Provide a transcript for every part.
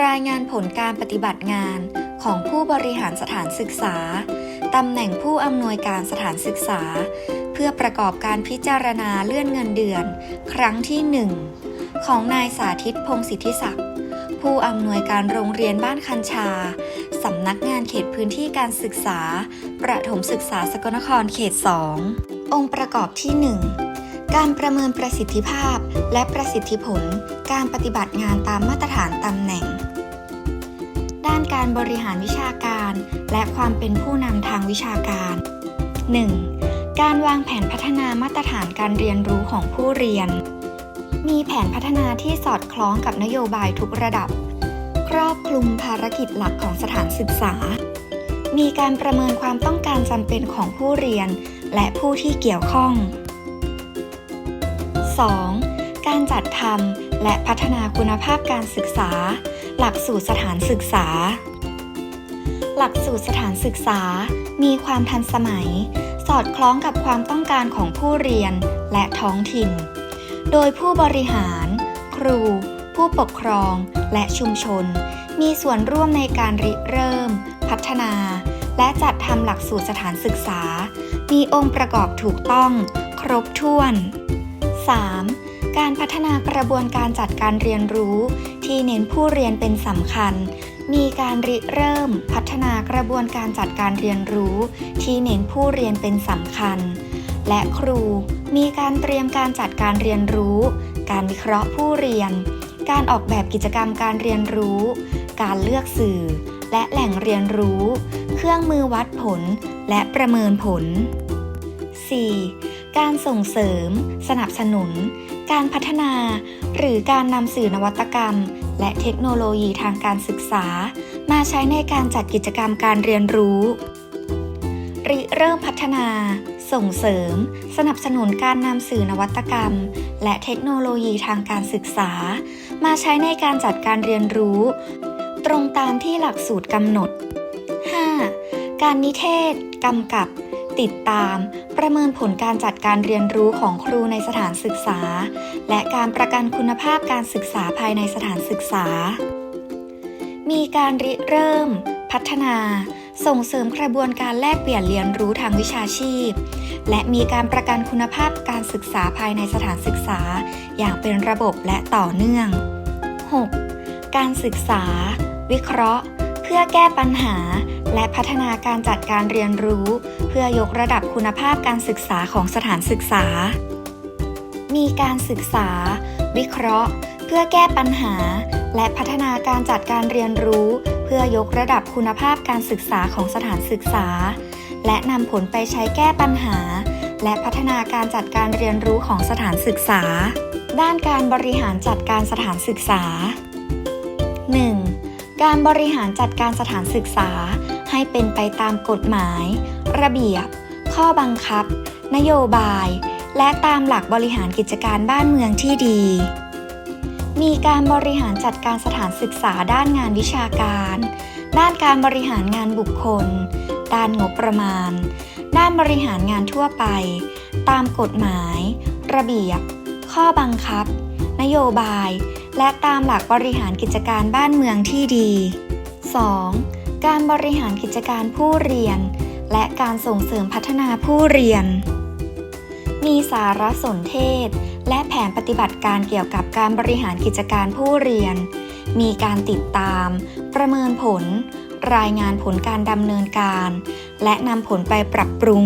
รายงานผลการปฏิบัติงานของผู้บริหารสถานศึกษา ตำแหน่งผู้อำนวยการสถานศึกษา เพื่อประกอบการพิจารณาเลื่อนเงินเดือน ครั้งที่ 1 ของนายสาธิตพงศิทธิศักดิ์ผู้อำนวยการโรงเรียนบ้านคันชา สำนักงานเขตพื้นที่การศึกษา ประถมศึกษาสกลนครเขต 2 องค์ประกอบที่ 1 การประเมินประสิทธิภาพและประสิทธิผล การปฏิบัติงานตามมาตรฐานตำแหน่ง ด้านการบริหารวิชาการ และความเป็นผู้นำทางวิชาการ 1. การวางแผนพัฒนามาตรฐานการเรียนรู้ของผู้เรียน มีแผนพัฒนาที่สอดคล้องกับนโยบายทุกระดับ ครอบคลุมภารกิจหลักของสถานศึกษา มีการประเมินความต้องการจำเป็นของผู้เรียน และผู้ที่เกี่ยวข้อง 2. การจัดทำและพัฒนาคุณภาพการศึกษา หลักสูตรสถานศึกษา หลักสูตรสถานศึกษา มีความทันสมัย สอดคล้องกับความต้องการของผู้เรียนและท้องถิ่น โดยผู้บริหาร ครู ผู้ปกครองและชุมชน มีส่วนร่วมในการริเริ่ม พัฒนา และจัดทำหลักสูตรสถานศึกษา มีองค์ประกอบถูกต้อง ครบถ้วน 3. การพัฒนากระบวนการจัดการเรียนรู้ ที่เน้นผู้เรียนเป็นสำคัญ มีการริเริ่ม พัฒนากระบวนการจัดการเรียนรู้ ที่เน้นผู้เรียนเป็นสำคัญ และครูมีการเตรียมการจัดการเรียนรู้ การวิเคราะห์ผู้เรียน การออกแบบกิจกรรมการเรียนรู้ การเลือกสื่อ และแหล่งเรียนรู้ เครื่องมือวัดผล และประเมินผล 4. การส่งเสริม สนับสนุน การพัฒนา หรือการนำสื่อนวัตกรรม และเทคโนโลยีทางการศึกษา มาใช้ในการจัดกิจกรรมการเรียนรู้ริเริ่มพัฒนา ส่งเสริม สนับสนุนการนำสื่อนวัตกรรม และเทคโนโลยีทางการศึกษา มาใช้ในการจัดการเรียนรู้ ตรงตามที่หลักสูตรกำหนด 5. การนิเทศ กำกับ ติดตาม ประเมินผลการจัดการเรียนรู้ของครูในสถานศึกษา และการประกันคุณภาพการศึกษาภายในสถานศึกษา มีการริเริ่ม พัฒนา ส่งเสริมกระบวนการแลกเปลี่ยนเรียนรู้ทางวิชาชีพ และมีการประกันคุณภาพการศึกษาภายในสถานศึกษา อย่างเป็นระบบและต่อเนื่อง 6. การศึกษา วิเคราะห์ พื่อแก้ปัญหา และพัฒนาการจัดการเรียนรู้ เพื่อยกระดับคุณภาพการศึกษาของสถานศึกษา มีการศึกษา วิเคราะห์ เพื่อแก้ปัญหา และพัฒนาการจัดการเรียนรู้ เพื่อยกระดับคุณภาพการศึกษาของสถานศึกษา และนำผลไปใช้แก้ปัญหา และพัฒนาการจัดการเรียนรู้ของสถานศึกษา ด้านการบริหารจัดการสถานศึกษา 1. การบริหารจัดการสถานศึกษาให้เป็นไปตามกฎหมาย ระเบียบ ข้อบังคับ นโยบาย และตามหลักบริหารกิจการบ้านเมืองที่ดี มีการบริหารจัดการสถานศึกษาด้านงานวิชาการ ด้านการบริหารงานบุคคล ด้านงบประมาณ ด้านบริหารงานทั่วไป ตามกฎหมาย ระเบียบ ข้อบังคับ นโยบาย และตามหลักบริหารกิจการบ้านเมืองที่ดี 2. การบริหารกิจการผู้เรียน และการส่งเสริมพัฒนาผู้เรียน มีสารสนเทศ และแผนปฏิบัติการเกี่ยวกับการบริหารกิจการผู้เรียน มีการติดตาม ประเมินผล รายงานผลการดำเนินการ และนำผลไปปรับปรุง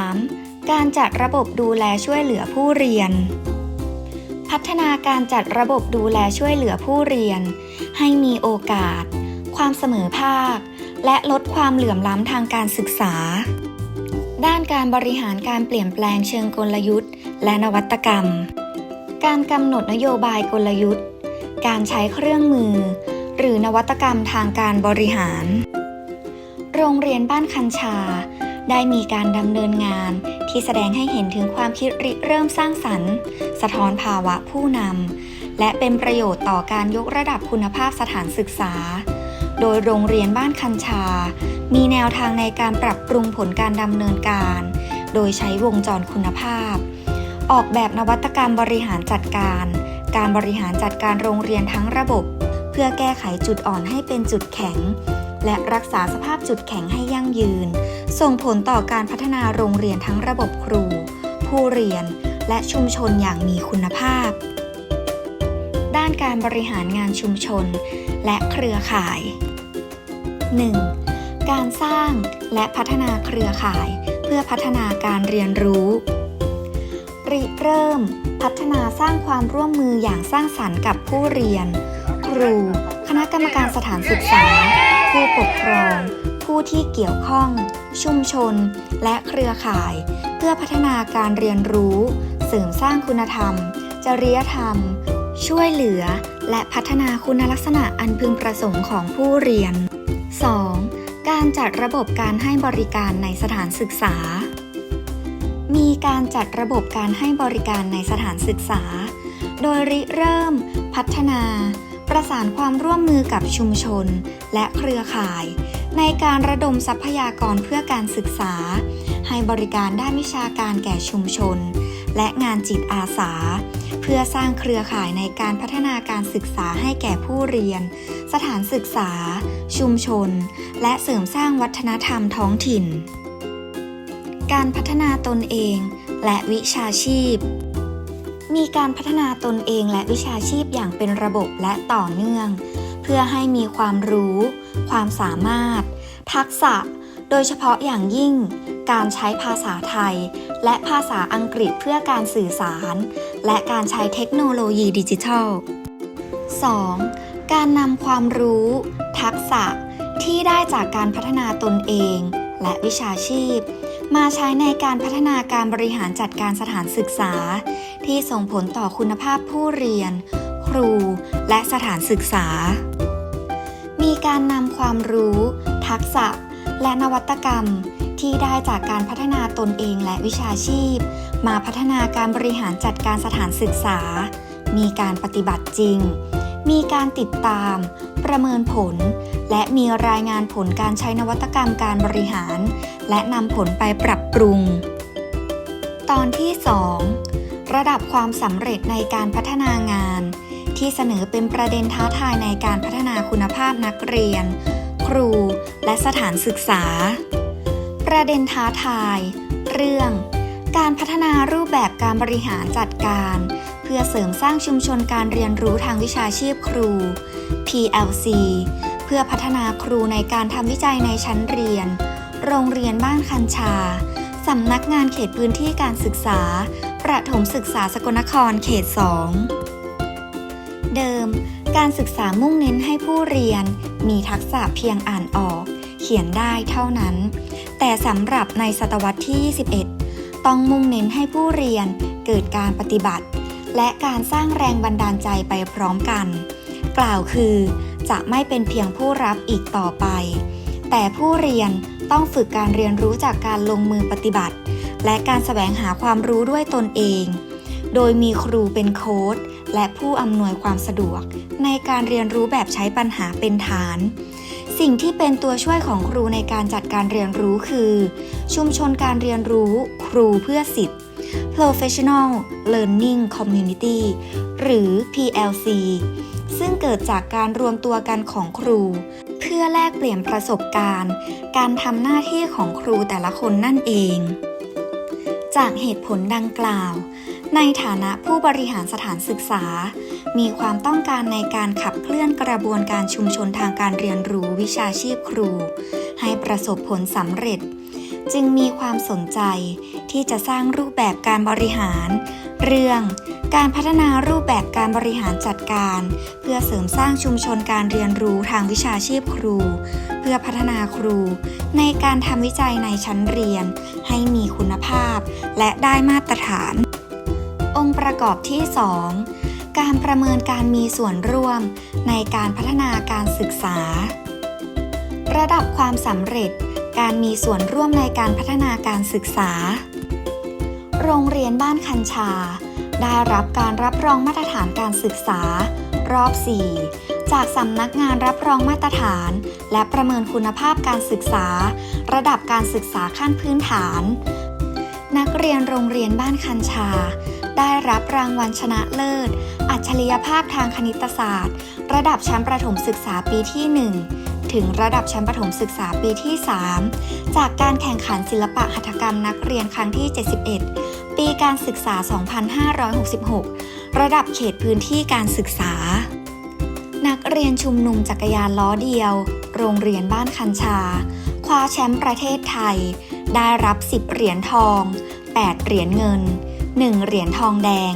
3. การจัดระบบดูแลช่วยเหลือผู้เรียน พัฒนาการจัดระบบดูแลช่วยเหลือผู้เรียน ให้มีโอกาส ความเสมอภาค และลดความเหลื่อมล้ำทางการศึกษา ด้านการบริหารการเปลี่ยนแปลงเชิงกลยุทธ์ และนวัตกรรม การกำหนดนโยบายกลยุทธ์ การใช้เครื่องมือ หรือนวัตกรรมทางการบริหาร โรงเรียนบ้านคันชา ได้มีการดำเนินงาน ที่แสดงให้เห็นถึงความคิดริเริ่มสร้างสรรค์ สะท้อนภาวะผู้นำและเป็นประโยชน์ต่อการยกระดับคุณภาพสถานศึกษา โดยโรงเรียนบ้านคันชา มีแนวทางในการปรับปรุงผลการดำเนินการ โดยใช้วงจรคุณภาพ ออกแบบนวัตกรรมบริหารจัดการ การบริหารจัดการโรงเรียนทั้งระบบ เพื่อแก้ไขจุดอ่อนให้เป็นจุดแข็ง และรักษาสภาพจุดแข็งให้ยั่งยืน ส่งผลต่อการพัฒนาโรงเรียนทั้งระบบครู ผู้เรียน และชุมชนอย่างมีคุณภาพ ด้านการบริหารงานชุมชน และเครือข่าย 1. การสร้างและพัฒนาเครือข่าย เพื่อพัฒนาการเรียนรู้ริเริ่ม พัฒนาสร้างความร่วมมืออย่างสร้างสรรค์กับผู้เรียน ครู คณะกรรมการสถานศึกษา ผู้ปกครอง ผู้ที่เกี่ยวข้อง ชุมชน และเครือข่าย เพื่อพัฒนาการเรียนรู้ เสริมสร้างคุณธรรม จริยธรรม ช่วยเหลือ และพัฒนาคุณลักษณะอันพึงประสงค์ของผู้เรียน 2. การจัดระบบการให้บริการในสถานศึกษา มีการจัดระบบการให้บริการในสถานศึกษา โดยริเริ่ม พัฒนา ประสานความร่วมมือกับชุมชน และเครือข่าย ในการระดมทรัพยากรเพื่อการศึกษา ให้บริการด้านวิชาการแก่ชุมชน และงานจิตอาสา เพื่อสร้างเครือข่ายในการพัฒนาการศึกษาให้แก่ผู้เรียน สถานศึกษา ชุมชน และเสริมสร้างวัฒนธรรมท้องถิ่น การพัฒนาตนเอง และวิชาชีพ มีการพัฒนาตนเองและวิชาชีพอย่างเป็นระบบและต่อเนื่อง เพื่อให้มีความรู้ ความสามารถ ทักษะ โดยเฉพาะอย่างยิ่ง การใช้ภาษาไทย และภาษาอังกฤษเพื่อการสื่อสาร และการใช้เทคโนโลยีดิจิทัล 2. การนำความรู้ ทักษะที่ได้จากการพัฒนาตนเอง และวิชาชีพ มาใช้ในการพัฒนาการบริหารจัดการสถานศึกษา ที่ส่งผลต่อคุณภาพผู้เรียน ครู และสถานศึกษา มีการนำความรู้ ทักษะ และนวัตกรรมที่ได้จากการพัฒนาตนเองและวิชาชีพ มาพัฒนาการบริหารจัดการสถานศึกษา มีการปฏิบัติจริง มีการติดตาม ประเมินผล และมีรายงานผลการใช้นวัตกรรมการบริหาร และนำผลไปปรับปรุง ตอนที่ 2 ระดับความสำเร็จในการพัฒนางาน ที่เสนอเป็นประเด็นท้าทายในการพัฒนาคุณภาพนักเรียน ครู และสถานศึกษา ประเด็นท้าทาย เรื่อง การพัฒนารูปแบบการบริหารจัดการ เพื่อเสริมสร้างชุมชนการเรียนรู้ทางวิชาชีพครู PLC เพื่อพัฒนาครูในการทำวิจัยในชั้นเรียน โรงเรียนบ้านคันชา สำนักงานเขตพื้นที่การศึกษา ประถมศึกษาสกลนครเขต 2 เดิม การศึกษามุ่งเน้นให้ผู้เรียน มีทักษะเพียงอ่านออก เขียนได้เท่านั้น แต่สำหรับในศตวรรษที่ 21 ต้องมุ่งเน้นให้ผู้เรียนเกิดการปฏิบัติ และการสร้างแรงบันดาลใจไปพร้อมกัน กล่าวคือจะไม่เป็นเพียงผู้รับอีกต่อไป แต่ผู้เรียนต้องฝึกการเรียนรู้จากการลงมือปฏิบัติ และการแสวงหาความรู้ด้วยตนเอง โดยมีครูเป็นโค้ดและผู้อำนวยความสะดวก ในการเรียนรู้แบบใช้ปัญหาเป็นฐาน สิ่งที่เป็นตัวช่วยของครูในการจัดการเรียนรู้คือ ชุมชนการเรียนรู้ครูเพื่อสิทธิ์ Professional Learning Community หรือ PLC ซึ่งเกิดจากการรวมตัวกันของครู เพื่อแลกเปลี่ยนประสบการณ์ การทำหน้าที่ของครูแต่ละคนนั่นเอง จากเหตุผลดังกล่าว ในฐานะผู้บริหารสถานศึกษา มีความต้องการในการขับเคลื่อนกระบวนการชุมชนทางการเรียนรู้วิชาชีพครู ให้ประสบผลสำเร็จ จึงมีความสนใจที่จะสร้างรูปแบบการบริหาร เรื่องการพัฒนารูปแบบการบริหารจัดการ เพื่อเสริมสร้างชุมชนการเรียนรู้ทางวิชาชีพครู เพื่อพัฒนาครู ในการทำวิจัยในชั้นเรียน ให้มีคุณภาพ และได้มาตรฐาน องค์ประกอบที่ 2 การประเมินการมีส่วนร่วมในการพัฒนาการศึกษา ระดับความสำเร็จการมีส่วนร่วมในการพัฒนาการศึกษา โรงเรียนบ้านคันชา ได้รับการรับรองมาตรฐานการศึกษา รอบ 4 จากสำนักงานรับรองมาตรฐาน และประเมินคุณภาพการศึกษา ระดับการศึกษาขั้นพื้นฐาน นักเรียนโรงเรียนบ้านคันชา ได้รับรางวัลชนะเลิศ อัจฉริยภาพทางคณิตศาสตร์ ระดับชั้นประถมศึกษาปีที่ 1 ถึงระดับชั้นประถมศึกษาปีที่ 3 จากการแข่งขันศิลปะหัตถกรรมนักเรียนครั้งที่ 71 ปีการศึกษา 2566 ระดับเขตพื้นที่การศึกษา นักเรียนชุมนุมจักรยานล้อเดียว โรงเรียนบ้านคันชา คว้าแชมป์ประเทศไทย ได้รับ 10 เหรียญทอง 8 เหรียญเงิน 1 เหรียญทองแดง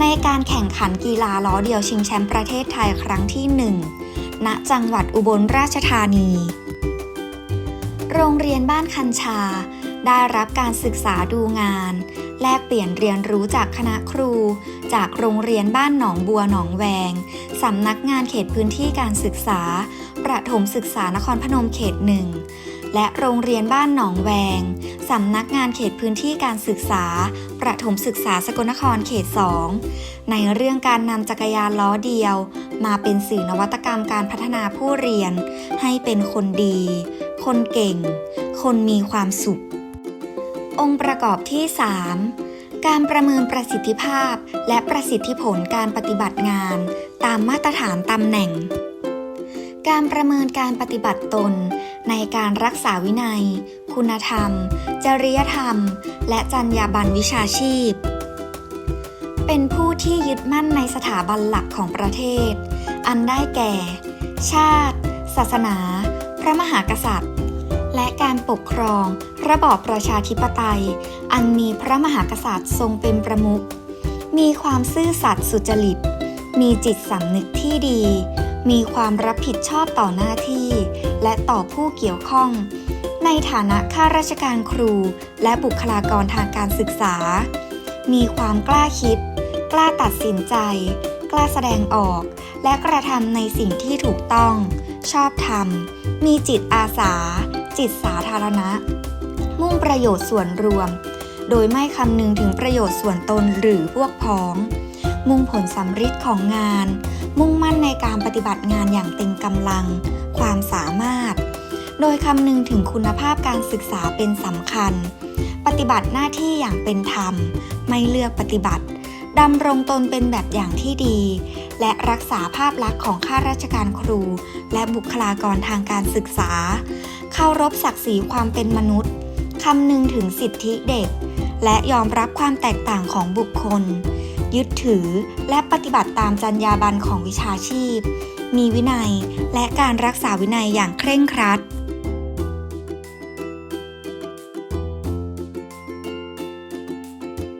ในการแข่งขันกีฬาล้อเดียวชิงแชมป์ประเทศไทยครั้งที่ 1 ณ จังหวัดอุบลราชธานี โรงเรียนบ้านคันชา ได้รับการศึกษาดูงาน แลกเปลี่ยนเรียนรู้จากคณะครู จากโรงเรียนบ้านหนองบัวหนองแวง สำนักงานเขตพื้นที่การศึกษา ประถมศึกษานครพนมเขตหนึ่ง และโรงเรียนบ้านหนองแวง สำนักงานเขตพื้นที่การศึกษา ประถมศึกษาสกลนครเขต 2 ในเรื่องการนำจักรยานล้อเดียว มาเป็นสื่อนวัตกรรมการพัฒนาผู้เรียน ให้เป็นคนดี คนเก่ง คนมีความสุข องค์ประกอบที่ 3 การประเมินประสิทธิภาพ และประสิทธิผลการปฏิบัติงาน ตามมาตรฐานตำแหน่ง การประเมินการปฏิบัติตนในการรักษาวินัย คุณธรรม จริยธรรม และจรรยาบรรณวิชาชีพ เป็นผู้ที่ยึดมั่นในสถาบันหลักของประเทศ อันได้แก่ ชาติ ศาสนา พระมหากษัตริย์ และการปกครองระบอบประชาธิปไตย อันมีพระมหากษัตริย์ทรงเป็นประมุขมีความซื่อสัตย์สุจริต มีจิตสำนึกที่ดี มีความรับผิดชอบต่อหน้าที่ และต่อผู้เกี่ยวข้อง ในฐานะข้าราชการครู และบุคลากรทางการศึกษา มีความกล้าคิด กล้าตัดสินใจ กล้าแสดงออก และกระทำในสิ่งที่ถูกต้อง ชอบธรรม มีจิตอาสา จิตสาธารณะ มุ่งประโยชน์ส่วนรวม โดยไม่คำนึงถึงประโยชน์ส่วนตนหรือพวกพ้อง มุ่งผลสำฤทธิ์ของงาน มุ่งมั่นในการปฏิบัติงานอย่างเต็มกำลัง ความสามารถ โดยคำนึงถึงคุณภาพการศึกษาเป็นสำคัญ ปฏิบัติหน้าที่อย่างเป็นธรรม ไม่เลือกปฏิบัติดำรงตนเป็นแบบอย่างที่ดี และรักษาภาพลักษณ์ของข้าราชการครู และบุคลากรทางการศึกษา เคารพศักดิ์ศรีความเป็นมนุษย์คำนึงถึงสิทธิเด็ก และยอมรับความแตกต่างของบุคคล ยึดถือและปฏิบัติตามจรรยาบรรณของวิชาชีพ มีวินัยและการรักษาวินัยอย่างเคร่งครัด